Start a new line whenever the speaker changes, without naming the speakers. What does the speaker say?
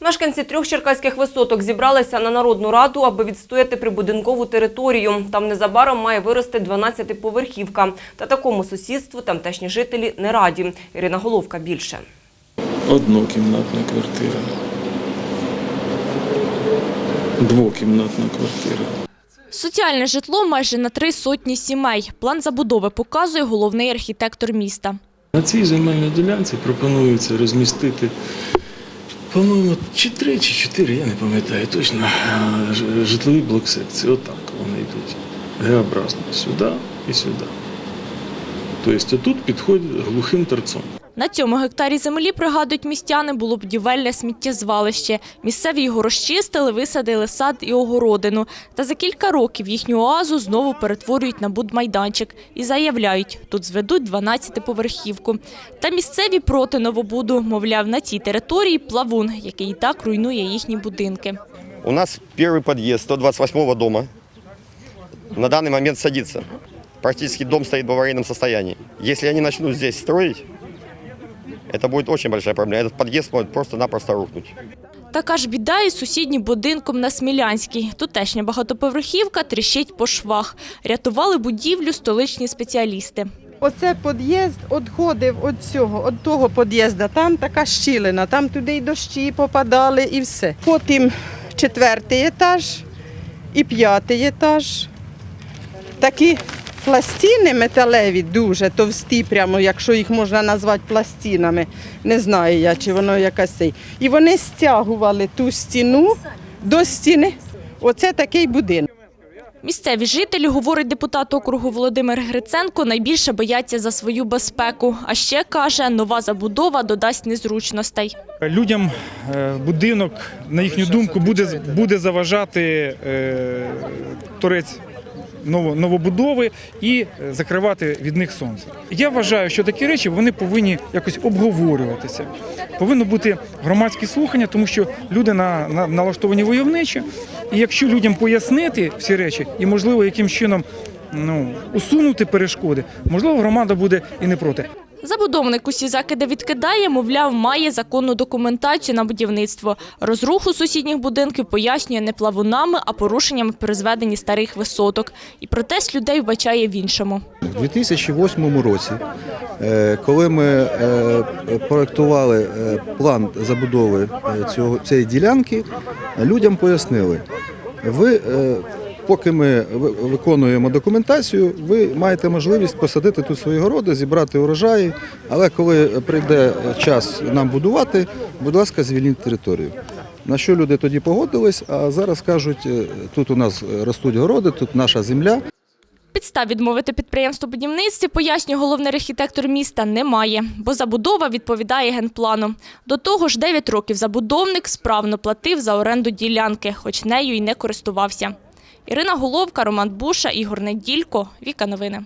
Мешканці трьох черкаських висоток зібралися на Народну раду, аби відстояти прибудинкову територію. Там незабаром має вирости 12-поверхівка. Та такому сусідству тамтешні жителі не раді. Ірина Головка більше.
Однокімнатна квартира. Двокімнатна квартира.
Соціальне житло майже на три сотні сімей. План забудови показує головний архітектор міста.
На цій земельній ділянці пропонується розмістити, по-моєму, чи три, чи чотири, я не пам'ятаю точно, житлові блок-секції. Отак вони йдуть. Г-образно. Сюди і сюди. Тобто тут підходить глухим торцом.
На цьому гектарі землі, пригадують містяни, було будівельне сміттєзвалище. Місцеві його розчистили, висадили сад і огородину. Та за кілька років їхню оазу знову перетворюють на будмайданчик і заявляють, тут зведуть 12-поверхівку. Та місцеві проти новобуду, мовляв, на цій території плавун, який і так руйнує їхні будинки.
У нас первый подъезд 128 дома. На данный момент садится. Практически дом стоит в аварийном состоянии. Если они начнут здесь строить, это будет очень большая проблема. Этот подъезд может просто-напросто рухнуть.
Така ж біда і з сусіднім будинком на Смілянській. Тутешня багатоповерхівка тріщить по швах. Рятували будівлю столичні спеціалісти.
Оце під'їзд відходив від цього, від того під'їзду. Там така щілина, там туди й дощі попадали і все. Потім четвертий етаж і п'ятий етаж. Такі пластини металеві, дуже товсті, прямо, якщо їх можна назвати пластинами. Не знаю я, чи воно якась цей. І вони стягували ту стіну до стіни. Оце такий будинок.
Місцеві жителі, говорить депутат округу Володимир Гриценко, найбільше бояться за свою безпеку. А ще каже, нова забудова додасть незручностей.
Людям е, будинок, на їхню думку, буде, буде заважати е, торець ново- новобудови і е, закривати від них сонце. Я вважаю, що такі речі вони повинні якось обговорюватися. Повинно бути громадські слухання, тому що люди на, на, налаштовані войовничі. І якщо людям пояснити всі речі і, можливо, яким чином ну, усунути перешкоди, можливо, громада буде і не проти.
Забудовник усі закиди відкидає, мовляв, має законну документацію на будівництво. Розруху сусідніх будинків пояснює не плавунами, а порушеннями при зведенні старих висоток. І протест людей вбачає в іншому.
У 2008 році, е, коли ми е, проектували е, план забудови цієї ділянки, людям пояснили, ви, поки ми виконуємо документацію, ви маєте можливість посадити тут свої городи, зібрати урожаї, але коли прийде час нам будувати, будь ласка, звільніть територію. На що люди тоді погодились, а зараз кажуть, е, тут у нас ростуть городи, тут наша земля.
Підстав відмовити підприємству будівництві, пояснює головний архітектор міста, немає, бо забудова відповідає генплану. До того ж, 9 років забудовник справно платив за оренду ділянки, хоч нею й не користувався. Ірина Головка, Роман Буша, Ігор Неділько, Віка Новини.